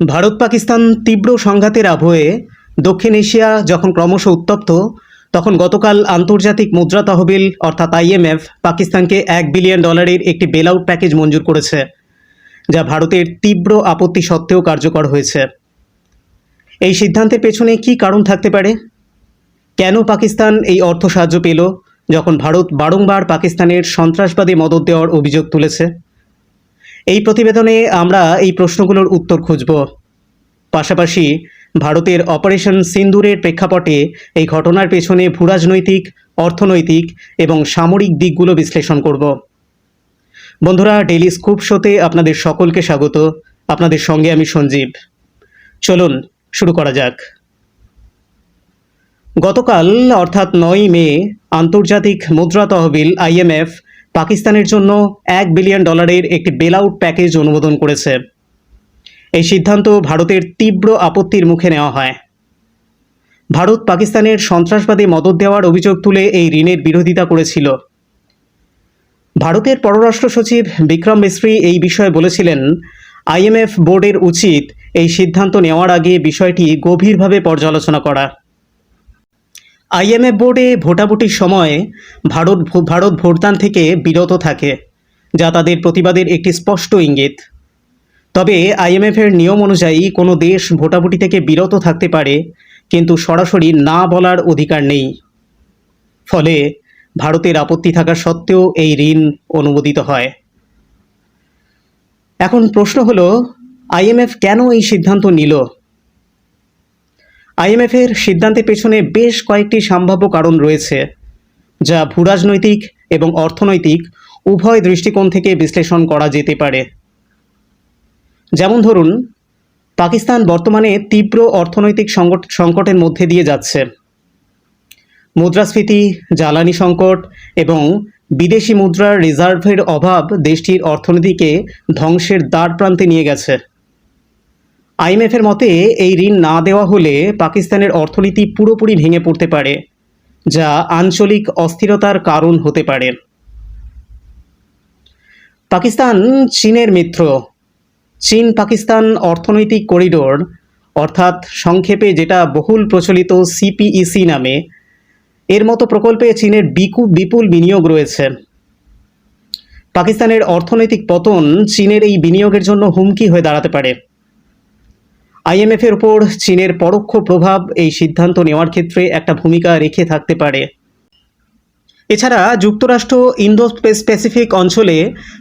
ভারত পাকিস্তান তীব্র সংঘাতের আবহে দক্ষিণ এশিয়া যখন ক্রমশ উত্তপ্ত, তখন গতকাল আন্তর্জাতিক মুদ্রা তহবিল অর্থাৎ আইএমএফ পাকিস্তানকে এক বিলিয়ন ডলারের একটি বেলআউট প্যাকেজ মঞ্জুর করেছে, যা ভারতের তীব্র আপত্তি সত্ত্বেও কার্যকর হয়েছে। এই সিদ্ধান্তের পেছনে কী কারণ থাকতে পারে? কেন পাকিস্তান এই অর্থ সাহায্য পেল, যখন ভারত বারংবার পাকিস্তানের সন্ত্রাসবাদী মদত দেওয়ার অভিযোগ তুলেছে? এই প্রতিবেদনে আমরা এই প্রশ্নগুলোর উত্তর খুঁজব। পাশাপাশি ভারতের অপারেশন সিন্দুরের প্রেক্ষাপটে এই ঘটনার পেছনে ভূরাজনৈতিক, অর্থনৈতিক এবং সামরিক দিকগুলো বিশ্লেষণ করব। বন্ধুরা ডেলি স্কুপ শোতে আপনাদের সকলকে স্বাগত। আপনাদের সঙ্গে আমি সঞ্জীব। চলুন, শুরু করা যাক। গতকাল, অর্থাৎ নয় মে, আন্তর্জাতিক মুদ্রা তহবিল আইএমএফ পাকিস্তানের জন্য এক বিলিয়ন ডলারের একটি বেলআউট প্যাকেজ অনুমোদন করেছে। এই সিদ্ধান্ত ভারতের তীব্র আপত্তির মুখে নেওয়া হয়। ভারত পাকিস্তানের সন্ত্রাসবাদী মদত দেওয়ার অভিযোগ তুলে এই ঋণের বিরোধিতা করেছিল। ভারতের পররাষ্ট্র সচিব বিক্রম মিস্ত্রি এই বিষয়ে বলেছিলেন আইএমএফ বোর্ডের উচিত এই সিদ্ধান্ত নেওয়ার আগে বিষয়টি গভীরভাবে পর্যালোচনা করা। আইএমএফ বোর্ডে ভোটাভুটির সময় ভারত ভারত ভোটদান থেকে বিরত থাকে, যা তাদের প্রতিবাদের একটি স্পষ্ট ইঙ্গিত। তবে আইএমএফের নিয়ম অনুযায়ী কোনো দেশ ভোটাভুটি থেকে বিরত থাকতে পারে, কিন্তু সরাসরি না বলার অধিকার নেই। ফলে ভারতের আপত্তি থাকা সত্ত্বেও এই ঋণ অনুমোদিত হয়। এখন প্রশ্ন হলো, আইএমএফ কেন এই সিদ্ধান্ত নিল? আইএমএফের সিদ্ধান্তের পেছনে বেশ কয়েকটি সম্ভাব্য কারণ রয়েছে, যা ভূরাজনৈতিক এবং অর্থনৈতিক, উভয় দৃষ্টিকোণ থেকে বিশ্লেষণ করা যেতে পারে। যেমন ধরুন, পাকিস্তান বর্তমানে তীব্র অর্থনৈতিক সংকট, সংকটের মধ্যে দিয়ে যাচ্ছে। মুদ্রাস্ফীতি, জ্বালানি সংকট এবং বিদেশি মুদ্রার রিজার্ভের অভাব দেশটির অর্থনীতিকে ধ্বংসের দ্বার প্রান্তে নিয়ে গেছে। আইএমএফের মতে, এই ঋণ না দেওয়া হলে পাকিস্তানের অর্থনীতি পুরোপুরি ভেঙে পড়তে পারে, যা আঞ্চলিক অস্থিরতার কারণ হতে পারে। পাকিস্তান, চীনের মিত্র। চীন পাকিস্তান অর্থনৈতিক করিডোর, অর্থাৎ সংক্ষেপে যেটা বহুল প্রচলিত সিপিইসি নামে, এর মতো প্রকল্পে চীনের বিকু বিপুল বিনিয়োগ রয়েছে। পাকিস্তানের অর্থনৈতিক পতন চীনের এই বিনিয়োগের জন্য হুমকি হয়ে দাঁড়াতে পারে। আইএমএফের ওপর চীনের পরোক্ষ প্রভাব এই সিদ্ধান্ত নেওয়ার ক্ষেত্রে একটা ভূমিকা রেখে থাকতে পারে। এছাড়া যুক্তরাষ্ট্র ইন্দো স্পেসিফিক অঞ্চলে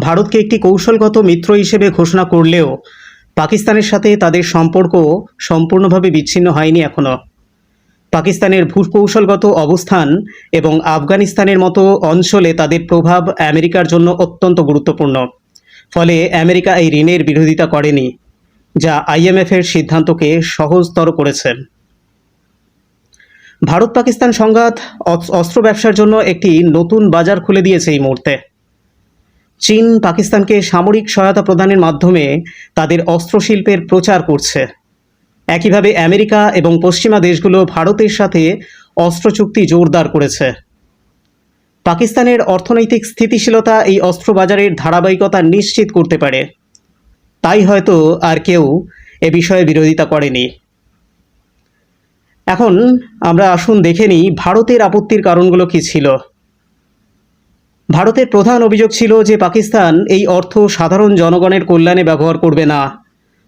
ভারতকে একটি কৌশলগত মিত্র হিসেবে ঘোষণা করলেও পাকিস্তানের সাথে তাদের সম্পর্ক সম্পূর্ণভাবে বিচ্ছিন্ন হয়নি এখনও পাকিস্তানের ভূকৌশলগত অবস্থান এবং আফগানিস্তানের মতো অঞ্চলে তাদের প্রভাব আমেরিকার জন্য অত্যন্ত গুরুত্বপূর্ণ। ফলে আমেরিকা এই ঋণের বিরোধিতা করেনি। যা আইএমএফের সিদ্ধান্তকে সহজতর করেছে। ভারত পাকিস্তান সংঘাত অস- অস্ত্র ব্যবসার জন্য একটি নতুন বাজার খুলে দিয়েছে এই মুহূর্তে। চীন পাকিস্তানকে সামরিক সহায়তা প্রদানের মাধ্যমে তাদের অস্ত্রশিল্পের প্রচার করছে। একইভাবে আমেরিকা এবং পশ্চিমা দেশগুলো ভারতের সাথে অস্ত্র চুক্তি জোরদার করেছে। পাকিস্তানের অর্থনৈতিক স্থিতিশীলতা এই অস্ত্র বাজারের ধারাবাহিকতা নিশ্চিত করতে পারে। তাই হয়তো আর কেউ এ বিষয়ে বিরোধিতা করেনি। এখন আমরা আসুন দেখে নিই ভারতের আপত্তির কারণগুলো কি ছিল। ভারতের প্রধান অভিযোগ ছিল যে পাকিস্তান এই অর্থ সাধারণ জনগণের কল্যাণে ব্যবহার করবে না,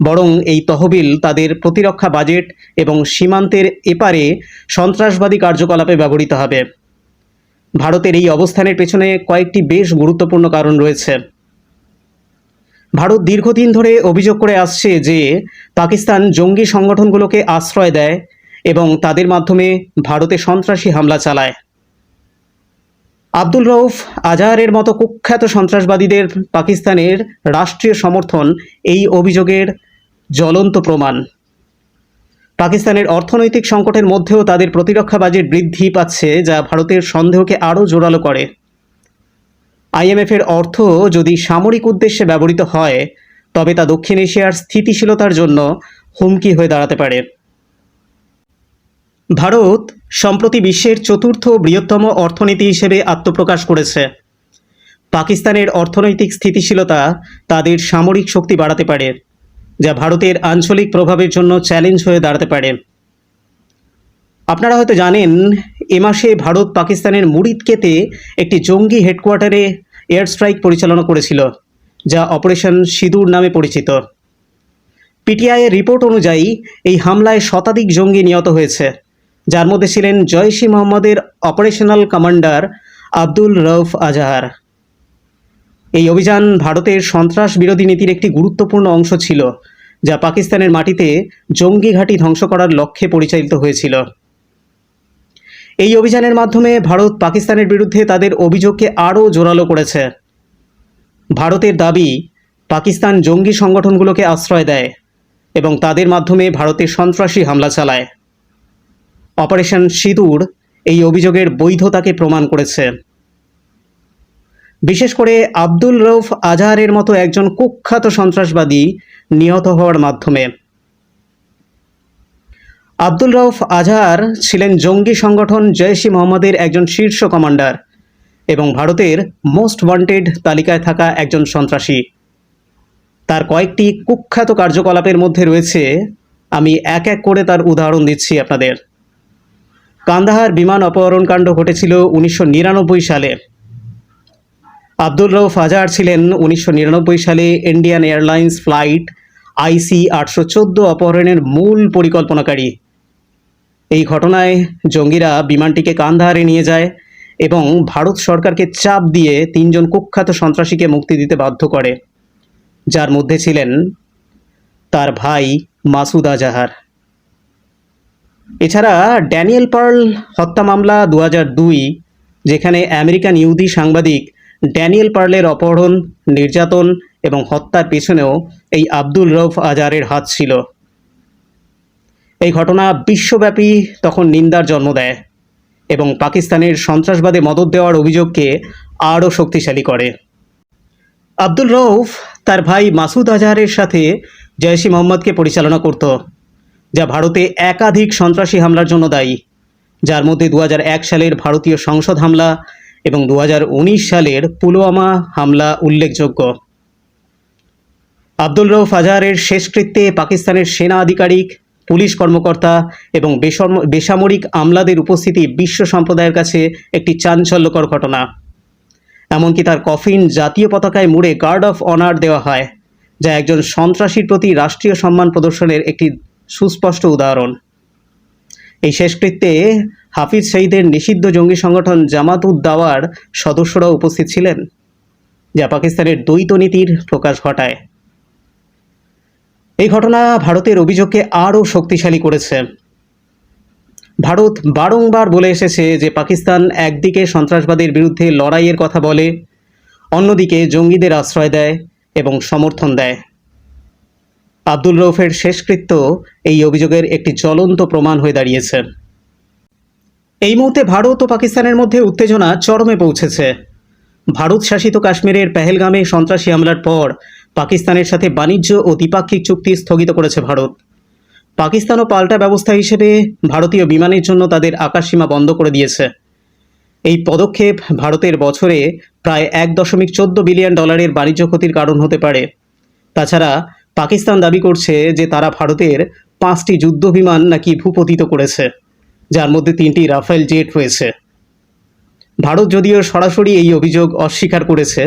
বরং এই তহবিল তাদের প্রতিরক্ষা বাজেট এবং সীমান্তের এপারে সন্ত্রাসবাদী কার্যকলাপে ব্যবহৃত হবে। ভারতের এই অবস্থানের পেছনে কয়েকটি বেশ গুরুত্বপূর্ণ কারণ রয়েছে। ভারত দীর্ঘদিন ধরে অভিযোগ করে আসছে যে পাকিস্তান জঙ্গি সংগঠনগুলোকে আশ্রয় দেয় এবং তাদের মাধ্যমে ভারতে সন্ত্রাসী হামলা চালায়। আব্দুল রউফ আজাহারের মতো কুখ্যাত সন্ত্রাসবাদীদের পাকিস্তানের রাষ্ট্রীয় সমর্থন এই অভিযোগের জ্বলন্ত প্রমাণ। পাকিস্তানের অর্থনৈতিক সংকটের মধ্যেও তাদের প্রতিরক্ষা বাজেট বৃদ্ধি পাচ্ছে, যা ভারতের সন্দেহকে আরও জোরালো করে। আইএমএফের অর্থ যদি সামরিক উদ্দেশ্যে ব্যবহৃত হয়, তবে তা দক্ষিণ এশিয়ার স্থিতিশীলতার জন্য হুমকি হয়ে দাঁড়াতে পারে। ভারত, সম্প্রতি বিশ্বের চতুর্থ বৃহত্তম অর্থনীতি হিসেবে আত্মপ্রকাশ করেছে। পাকিস্তানের অর্থনৈতিক স্থিতিশীলতা তাদের সামরিক শক্তি বাড়াতে পারে, যা ভারতের আঞ্চলিক প্রভাবের জন্য চ্যালেঞ্জ হয়ে দাঁড়াতে পারে। আপনারা হয়তো জানেন, এ মাসে ভারত পাকিস্তানের মুরিদকেতে একটি জঙ্গি হেডকোয়ার্টারে এয়ার স্ট্রাইক পরিচালনা করেছিল, যা অপারেশন সিঁদুর নামে পরিচিত। পিটিআইয়ের রিপোর্ট অনুযায়ী, এই হামলায় শতাধিক জঙ্গি নিহত হয়েছে। যার মধ্যে ছিলেন জয়শি মোহাম্মদের অপারেশনাল কমান্ডার আব্দুল রৌফ আজাহার। এই অভিযান ভারতের সন্ত্রাস বিরোধী নীতির একটি গুরুত্বপূর্ণ অংশ ছিল, যা পাকিস্তানের মাটিতে জঙ্গি ঘাঁটি ধ্বংস করার লক্ষ্যে পরিচালিত হয়েছিল। এই অভিযানের মাধ্যমে ভারত পাকিস্তানের বিরুদ্ধে তাদের অভিযোগকে আরও জোরালো করেছে। ভারতের দাবি, পাকিস্তান জঙ্গি সংগঠনগুলোকে আশ্রয় দেয় এবং তাদের মাধ্যমে ভারতে সন্ত্রাসী হামলা চালায়। অপারেশন সিঁদুর এই অভিযোগের বৈধতাকে প্রমাণ করেছে। বিশেষ করে আব্দুল রৌফ আজহারের মতো একজন কুখ্যাত সন্ত্রাসবাদী নিহত হওয়ার মাধ্যমে। আব্দুল রৌফ আজহার ছিলেন জঙ্গি সংগঠন জয়শি মোহাম্মদের একজন শীর্ষ কমান্ডার এবং ভারতের মোস্ট ওয়ান্টেড তালিকায় থাকা একজন সন্ত্রাসী। তার কয়েকটি কুখ্যাত কার্যকলাপের মধ্যে রয়েছে, আমি এক এক করে তার উদাহরণ দিচ্ছি আপনাদের। কান্দাহার বিমান অপহরণ কাণ্ড ঘটেছিল উনিশশো নিরানব্বই সালে। আব্দুল রৌফ আজহার ছিলেন উনিশশো নিরানব্বই সালে ইন্ডিয়ান এয়ারলাইন্স ফ্লাইট আইসি আটশো চোদ্দ অপহরণের মূল পরিকল্পনাকারী। এই ঘটনায় জঙ্গিরা বিমানটিকে কান্ধারে নিয়ে যায় এবং ভারত সরকারকে চাপ দিয়ে তিনজন কুখ্যাত সন্ত্রাসীকে মুক্তি দিতে বাধ্য করে। যার মধ্যে ছিলেন তার ভাই মাসুদ আজাহার। এছাড়া ড্যানিয়েল পার্ল হত্যা মামলা দু দুই, যেখানে আমেরিকান ইহুদি সাংবাদিক ড্যানিয়েল পার্লের অপহরণ, নির্যাতন এবং হত্যার পেছনেও এই আব্দুল রৌফ আজারের হাত ছিল। এই ঘটনা বিশ্বব্যাপী তখন নিন্দার জন্ম দেয় এবং পাকিস্তানের সন্ত্রাসবাদে মদত দেওয়ার অভিযোগকে আরও শক্তিশালী করে। আব্দুল রৌফ তার ভাই মাসুদ আজহারের সাথে জয়সি মোহাম্মদকে পরিচালনা করত, যা ভারতে একাধিক সন্ত্রাসী হামলার জন্য দায়ী, যার মধ্যে দু হাজার এক সালের ভারতীয় সংসদ হামলা এবং দু হাজার উনিশ সালের পুলওয়ামা হামলা উল্লেখযোগ্য। আব্দুল রৌফ আজহারের শেষকৃত্যে পাকিস্তানের সেনা আধিকারিক পুলিশ কর্মকর্তা এবং বেসম- বেসামরিক আমলাদের উপস্থিতি বিশ্ব সম্প্রদায়ের কাছে একটি চাঞ্চল্যকর ঘটনা। এমনকি তার কফিন জাতীয় পতাকায় মুড়ে গার্ড অফ অনার দেওয়া হয়, যা একজন সন্ত্রাসীর প্রতি রাষ্ট্রীয় সম্মান প্রদর্শনের একটি সুস্পষ্ট উদাহরণ। এই শেষকৃত্যে হাফিজ শহীদের নিষিদ্ধ জঙ্গি সংগঠন জামাত উদ দাওয়ার সদস্যরাও উপস্থিত ছিলেন, যা পাকিস্তানের দ্বৈত নীতির প্রকাশ ঘটায়। এই ঘটনা ভারতের অভিযোগকে আরও শক্তিশালী করেছে। ভারত বারংবার বলে এসেছে যে পাকিস্তান একদিকে সন্ত্রাসবাদের বিরুদ্ধে লড়াইয়ের কথা বলে, অন্যদিকে জঙ্গিদের আশ্রয় দেয় এবং সমর্থন দেয়। আব্দুল রৌফের শেষকৃত্য এই অভিযোগের একটি জ্বলন্ত প্রমাণ হয়ে দাঁড়িয়েছে। এই মুহূর্তে ভারত ও পাকিস্তানের মধ্যে উত্তেজনা চরমে পৌঁছেছে। ভারত শাসিত কাশ্মীরের পেহেলগামে সন্ত্রাসী হামলার পর পাকিস্তানের সাথে বাণিজ্য ও দ্বিপাক্ষিক চুক্তি স্থগিত করেছে ভারত। পাকিস্তানও পাল্টা ব্যবস্থা হিসেবে ভারতীয় বিমানের জন্য তাদের আকাশসীমা বন্ধ করে দিয়েছে। এই পদক্ষেপ ভারতের বছরে প্রায় এক দশমিক চোদ্দ বিলিয়ন ডলারের বাণিজ্য ক্ষতির কারণ হতে পারে। তাছাড়া পাকিস্তান দাবি করছে যে তারা ভারতের পাঁচটি যুদ্ধ বিমান নাকি ভূপতিত করেছে, যার মধ্যে তিনটি রাফেল জেট রয়েছে। ভারত যদিও সরাসরি এই অভিযোগ অস্বীকার করেছে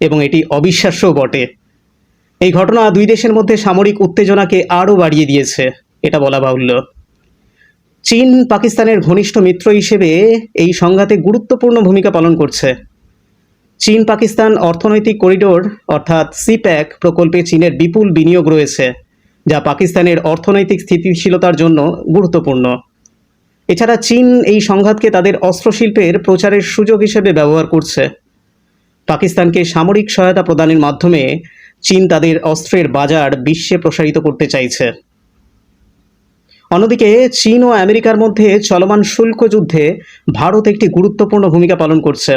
এবং এটি অবিশ্বাস্যও বটে। এই ঘটনা দুই দেশের মধ্যে সামরিক উত্তেজনাকে আরও বাড়িয়ে দিয়েছে, এটা বলা বাহুল্য। চীন পাকিস্তানের ঘনিষ্ঠ মিত্র হিসেবে এই সংঘাতে গুরুত্বপূর্ণ ভূমিকা পালন করছে। চীন পাকিস্তান অর্থনৈতিক করিডোর, অর্থাৎ সিপ্যাক, প্রকল্পে চীনের বিপুল বিনিয়োগ রয়েছে, যা পাকিস্তানের অর্থনৈতিক স্থিতিশীলতার জন্য গুরুত্বপূর্ণ। এছাড়া চীন এই সংঘাতকে তাদের অস্ত্রশিল্পের প্রচারের সুযোগ হিসেবে ব্যবহার করছে। পাকিস্তানকে সামরিক সহায়তা প্রদানের মাধ্যমে চীন তাদের অস্ত্রের বাজার বিশ্বে প্রসারিত করতে চাইছে। অন্যদিকে চীন ও আমেরিকার মধ্যে চলমান শুল্ক যুদ্ধে ভারত একটি গুরুত্বপূর্ণ ভূমিকা পালন করছে।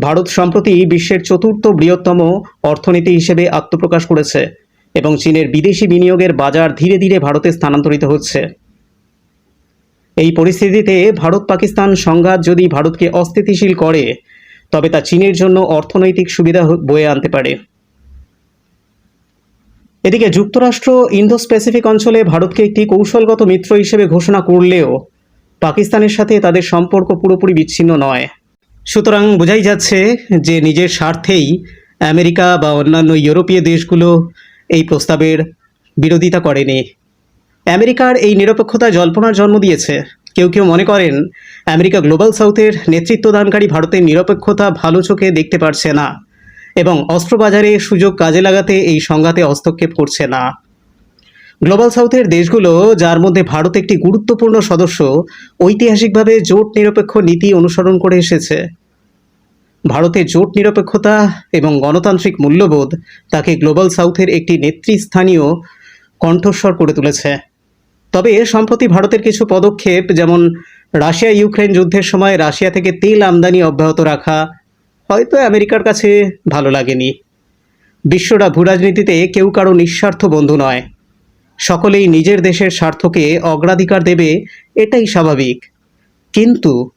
ভারত সম্প্রতি বিশ্বের চতুর্থ বৃহত্তম অর্থনীতি হিসেবে আত্মপ্রকাশ করেছে এবং চীনের বিদেশি বিনিয়োগের বাজার ধীরে ধীরে ভারতে স্থানান্তরিত হচ্ছে। এই পরিস্থিতিতে ভারত পাকিস্তান সংঘাত যদি ভারতকে অস্থিতিশীল করে, তবে তা চীনের জন্য অর্থনৈতিক সুবিধা বয়ে আনতে পারে। এদিকে যুক্তরাষ্ট্র ইন্দো স্পেসিফিক অঞ্চলে ভারতকে একটি কৌশলগত মিত্র হিসেবে ঘোষণা করলেও পাকিস্তানের সাথে তাদের সম্পর্ক পুরোপুরি বিচ্ছিন্ন নয়। সুতরাং বোঝাই যাচ্ছে যে নিজের স্বার্থেই আমেরিকা বা অন্যান্য ইউরোপীয় দেশগুলো এই প্রস্তাবের বিরোধিতা করেনি। আমেরিকার এই নিরপেক্ষতা জল্পনার জন্ম দিয়েছে। কেউ কেউ মনে করেন, আমেরিকা গ্লোবাল সাউথের নেতৃত্বদানকারী ভারতের নিরপেক্ষতা ভালো চোখে দেখতে পারছে না। এবং অস্ত্রবাজারে সুযোগ কাজে লাগাতে এই সংঘাতে হস্তক্ষেপ করছে না। গ্লোবাল সাউথের দেশগুলো, যার মধ্যে ভারত একটি গুরুত্বপূর্ণ সদস্য, ঐতিহাসিকভাবে জোট নিরপেক্ষ নীতি অনুসরণ করে এসেছে। ভারতের জোট নিরপেক্ষতা এবং গণতান্ত্রিক মূল্যবোধ তাকে গ্লোবাল সাউথের একটি নেতৃস্থানীয় কণ্ঠস্বর করে তুলেছে। তবে সম্প্রতি ভারতের কিছু পদক্ষেপ, যেমন রাশিয়া ইউক্রেন যুদ্ধের সময় রাশিয়া থেকে তেল আমদানি অব্যাহত রাখা হয়তো আমেরিকার কাছে ভালো লাগেনি। বিশ্বরা ভূরাজনীতিতে কেউ কারও নিঃস্বার্থ বন্ধু নয়। সকলেই নিজের দেশের স্বার্থকে অগ্রাধিকার দেবে, এটাই স্বাভাবিক। কিন্তু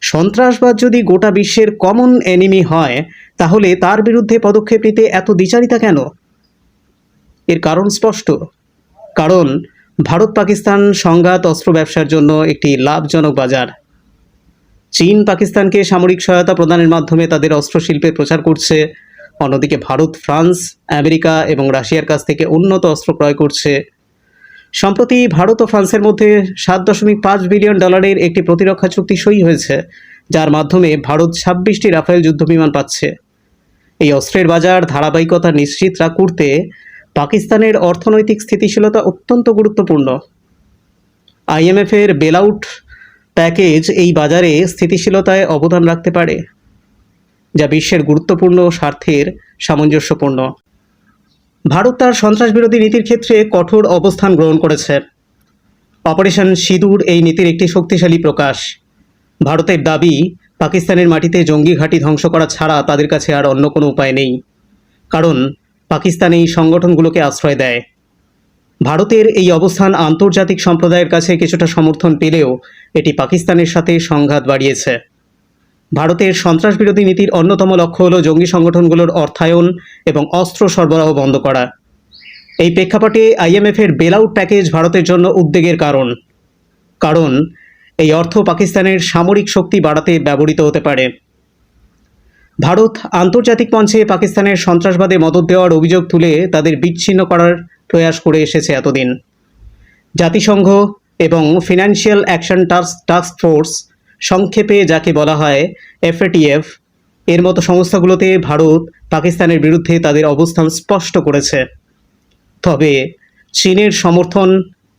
সন্ত্রাসবাদ যদি গোটা বিশ্বের কমন এনিমি হয়, তাহলে তার বিরুদ্ধে পদক্ষেপ নিতে এত দ্বিচারিতা কেন? এর কারণ স্পষ্ট। কারণ ভারত পাকিস্তান সংঘাত অস্ত্র ব্যবসার জন্য একটি লাভজনক বাজার। চীন পাকিস্তানকে সামরিক সহায়তা প্রদানের মাধ্যমে তাদের অস্ত্রশিল্পের প্রচার করছে। অন্যদিকে ভারত, ফ্রান্স, আমেরিকা এবং রাশিয়ার কাছ থেকে উন্নত অস্ত্র ক্রয় করছে। সম্প্রতি ভারত ও ফ্রান্সের মধ্যে সাত দশমিক পাঁচ বিলিয়ন ডলারের একটি প্রতিরক্ষা চুক্তি সই হয়েছে, যার মাধ্যমে ভারত ছাব্বিশটি রাফেল যুদ্ধবিমান পাচ্ছে। এই অস্ত্রের বাজার ধারাবাহিকতা নিশ্চিত করতে পাকিস্তানের অর্থনৈতিক স্থিতিশীলতা অত্যন্ত গুরুত্বপূর্ণ। আইএমএফের বেলআউট প্যাকেজ এই বাজারে স্থিতিশীলতায় অবদান রাখতে পারে, যা বিশ্বের গুরুত্বপূর্ণ স্বার্থের সামঞ্জস্যপূর্ণ। ভারত তার সন্ত্রাস বিরোধী নীতির ক্ষেত্রে কঠোর অবস্থান গ্রহণ করেছে। অপারেশন সিঁদুর এই নীতির একটি শক্তিশালী প্রকাশ। ভারতের দাবি, পাকিস্তানের মাটিতে জঙ্গি ঘাঁটি ধ্বংস করা ছাড়া তাদের কাছে আর অন্য কোনো উপায় নেই। কারণ, পাকিস্তান এই সংগঠনগুলোকে আশ্রয় দেয়। ভারতের এই অবস্থান আন্তর্জাতিক সম্প্রদায়ের কাছে কিছুটা সমর্থন পেলেও এটি পাকিস্তানের সাথে সংঘাত বাড়িয়েছে। ভারতের সন্ত্রাস বিরোধী নীতির অন্যতম লক্ষ্য হল জঙ্গি সংগঠনগুলোর অর্থায়ন এবং অস্ত্র সরবরাহ বন্ধ করা। এই প্রেক্ষাপটে আইএমএফের বেলআউট প্যাকেজ ভারতের জন্য উদ্বেগের কারণ। কারণ, এই অর্থ পাকিস্তানের সামরিক শক্তি বাড়াতে ব্যবহৃত হতে পারে। ভারত আন্তর্জাতিক মঞ্চে পাকিস্তানের সন্ত্রাসবাদে মদত দেওয়ার অভিযোগ তুলে তাদের বিচ্ছিন্ন করার প্রয়াস করে এসেছে এতদিন। জাতিসংঘ এবং financial action task task force সংক্ষেপে যাকে বলা হয় এফএটিএফ, এর মতো সংস্থাগুলোতে ভারত পাকিস্তানের বিরুদ্ধে তাদের অবস্থান স্পষ্ট করেছে। তবে চীনের সমর্থন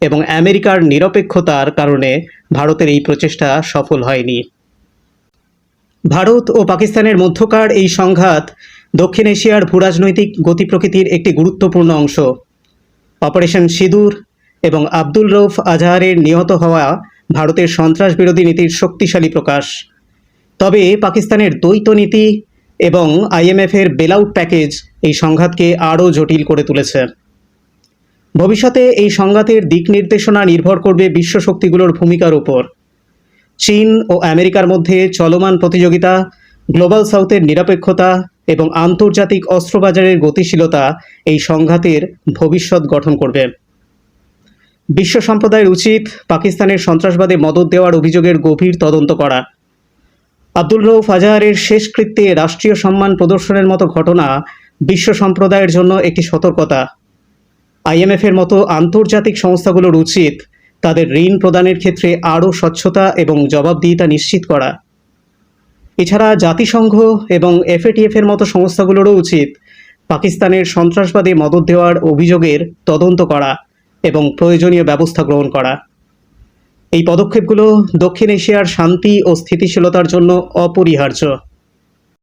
এবং আমেরিকার নিরপেক্ষতার কারণে ভারতের এই প্রচেষ্টা সফল হয়নি। ভারত ও পাকিস্তানের মধ্যকার এই সংঘাত দক্ষিণ এশিয়ার ভূরাজনৈতিক গতি প্রকৃতির একটি গুরুত্বপূর্ণ অংশ। অপারেশন সিঁদুর এবং আব্দুল রৌফ আজহারের নিহত হওয়া ভারতের সন্ত্রাস বিরোধী নীতির শক্তিশালী প্রকাশ। তবে পাকিস্তানের দ্বৈত নীতি এবং আইএমএফের বেলআউট প্যাকেজ এই সংঘাতকে আরও জটিল করে তুলেছে। ভবিষ্যতে এই সংঘাতের দিক নির্দেশনা নির্ভর করবে বিশ্ব শক্তিগুলোর ভূমিকার উপর। চীন ও আমেরিকার মধ্যে চলমান প্রতিযোগিতা, গ্লোবাল সাউথের নিরপেক্ষতা এবং আন্তর্জাতিক অস্ত্রবাজারের গতিশীলতা এই সংঘাতের ভবিষ্যৎ গঠন করবে। বিশ্ব সম্প্রদায়ের উচিত পাকিস্তানের সন্ত্রাসবাদে মদত দেওয়ার অভিযোগের গভীর তদন্ত করা। আব্দুল রৌফ আজাহারের শেষকৃত্যে রাষ্ট্রীয় সম্মান প্রদর্শনের মতো ঘটনা বিশ্ব সম্প্রদায়ের জন্য একটি সতর্কতা। আইএমএফের মতো আন্তর্জাতিক সংস্থাগুলোর উচিত তাদের ঋণ প্রদানের ক্ষেত্রে আরও স্বচ্ছতা এবং জবাবদিহিতা নিশ্চিত করা। এছাড়া জাতিসংঘ এবং এফএটিএফের মতো সংস্থাগুলোরও উচিত পাকিস্তানের সন্ত্রাসবাদে মদত দেওয়ার অভিযোগের তদন্ত করা এবং প্রয়োজনীয় ব্যবস্থা গ্রহণ করা। এই পদক্ষেপগুলো দক্ষিণ এশিয়ার শান্তি ও স্থিতিশীলতার জন্য অপরিহার্য।